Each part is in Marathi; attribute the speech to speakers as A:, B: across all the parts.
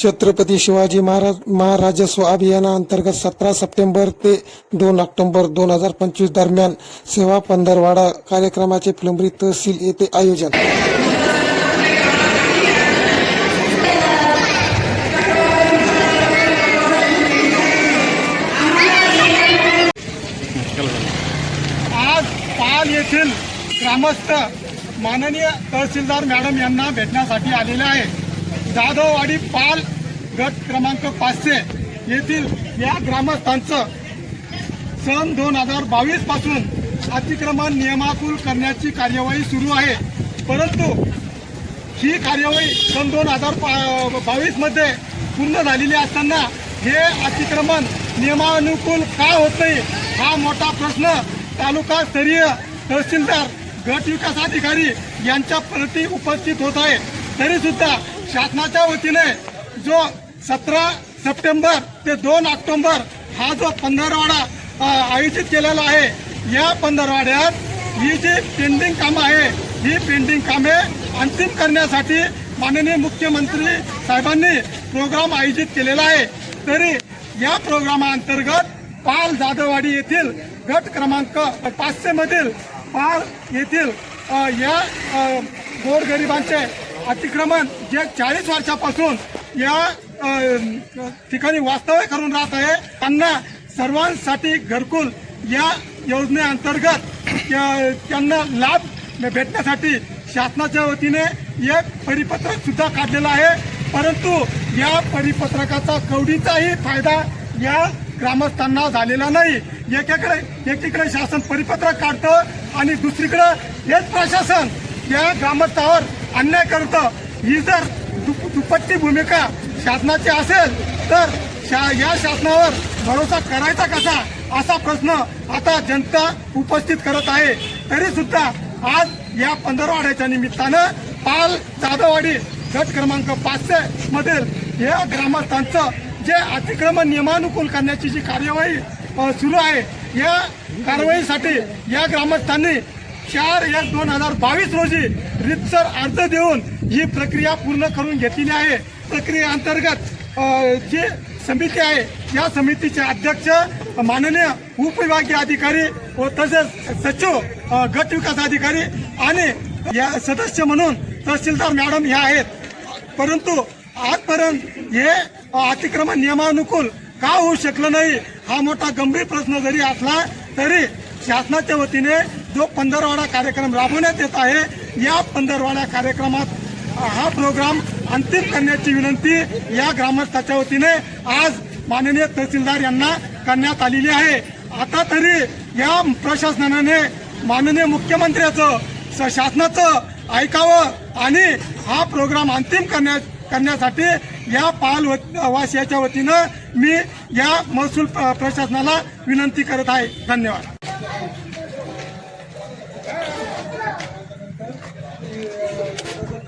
A: छत्रपती शिवाजी महाराज महाराजस्व अभियानाअंतर्गत सतरा सप्टेंबर ते दोन ऑक्टोबर दोन हजार पंचवीस दरम्यान सेवा पंधरवाडा कार्यक्रमाचे फुलंब्री तहसील येथे आयोजन.
B: आज पाल येथील ग्रामस्थ माननीय तहसीलदार मॅडम यांना भेटण्यासाठी आलेले आहे. जाधववाडी पाल गट क्रमांक पाचशे येथील या ग्रामस्थांचं सन दोन हजार बावीसपासून अतिक्रमण नियमाकुल करण्याची कार्यवाही सुरू आहे. परंतु ही कार्यवाही सन दोन हजार बावीसमध्ये पूर्ण झालेली असताना हे अतिक्रमण नियमानुकूल का होत नाही हा मोठा प्रश्न तालुका स्तरीय तहसीलदार गट विकास अधिकारी यांच्या प्रती उपस्थित होत आहे. तरी सुद्धा शासनाच्या वतीने जो सतरा सप्टेंबर ते दोन ऑक्टोबर हा जो पंधरवाडा आयोजित केलेला आहे या पंधरवाड्यात ही जी पेंडिंग कामं आहे ही पेंडिंग कामे अंतिम करण्यासाठी माननीय मुख्यमंत्री साहेबांनी प्रोग्राम आयोजित केलेला आहे. तरी या प्रोग्रामाअंतर्गत पाल जाधववाडी येथील गट क्रमांक पाचशे मधील पाल येथील या गोरगरिबांचे अतिक्रमण जे चाळीस वर्षापासून या ठिकाणी वास्तव्य करून राहत आहे त्यांना सर्वांसाठी घरकुल या योजनेअंतर्गत त्यांना लाभ भेटण्यासाठी शासनाच्या वतीने एक परिपत्रक सुद्धा काढलेलं आहे. परंतु या परिपत्रकाचा कवडीचाही फायदा या ग्रामस्थांना झालेला नाही. एकीकडे एकीकडे शासन परिपत्रक काढतं आणि दुसरीकडे हेच प्रशासन या ग्रामस्थावर अन्याय करतं ही जर दुप- दुपट्टी भूमिका शासनाची असेल तर शा या शासनावर भरोसा करायचा कसा? असा प्रश्न आता जनता उपस्थित करत आहे. तरी सुद्धा आज या पंधरवाड्याच्या निमित्तानं पाल जाधववाडी गट क्रमांक पाचशे मधील या ग्रामस्थांचं जे अतिक्रमण नियमानुकूल करण्याची जी कार्यवाही सुरू आहे या कारवाईसाठी या ग्रामस्थांनी चार एक दोन हजार बावीस रोजी रितसर अर्ज देऊन ही प्रक्रिया पूर्ण करून घेतलेली आहे. प्रक्रियेअंतर्गत अ, जी समिती आहे या समितीचे अध्यक्ष माननीय उपविभागीय अधिकारी व तसेच सचिव गट विकास अधिकारी आणि या सदस्य म्हणून तहसीलदार मॅडम ह्या आहेत. परंतु आजपर्यंत हे अतिक्रमण नियमानुकूल का होऊ शकलं नाही हा मोठा गंभीर प्रश्न जरी असला तरी शासनाच्या वतीने जो पंधरवाडा कार्यक्रम राबवण्यात येत आहे या पंधरवाड्या कार्यक्रमात हा प्रोग्राम अंतिम करण्याची विनंती या ग्रामस्थाच्या वतीने आज माननीय तहसीलदार यांना करण्यात आलेली आहे. आता तरी या प्रशासनाने माननीय मुख्यमंत्र्याचं स- शासनाचं ऐकावं आणि हा प्रोग्राम अंतिम करण्या करण्यासाठी या पाल वासियाच्या वतीनं मी या महसूल प्रशासनाला विनंती करत आहे. धन्यवाद.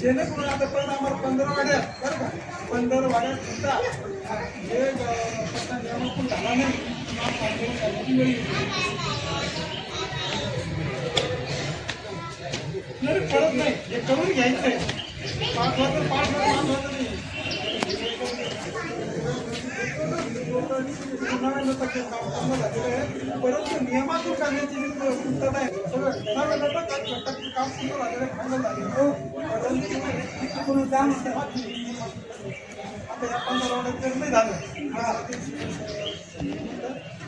B: जेणेकरून आता पण आम्हाला पंधरा वाड्या बरं का? पंधरा वाड्यात सुद्धा हे पत्ता नियमातून झाला नाही वेळ नाही करत नाही हे करून घ्यायचंय पाच वाजता पाच वाजता टक्के काम पूर्ण आहे परंतु नियमातून करण्याची पूर्तता आहे टक्के काम पूर्ण झालेलं फायनल आहे परंतु आता या पंधरा वाड्यात नाही झालं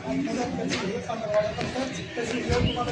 B: पंधरा तशी तुम्हाला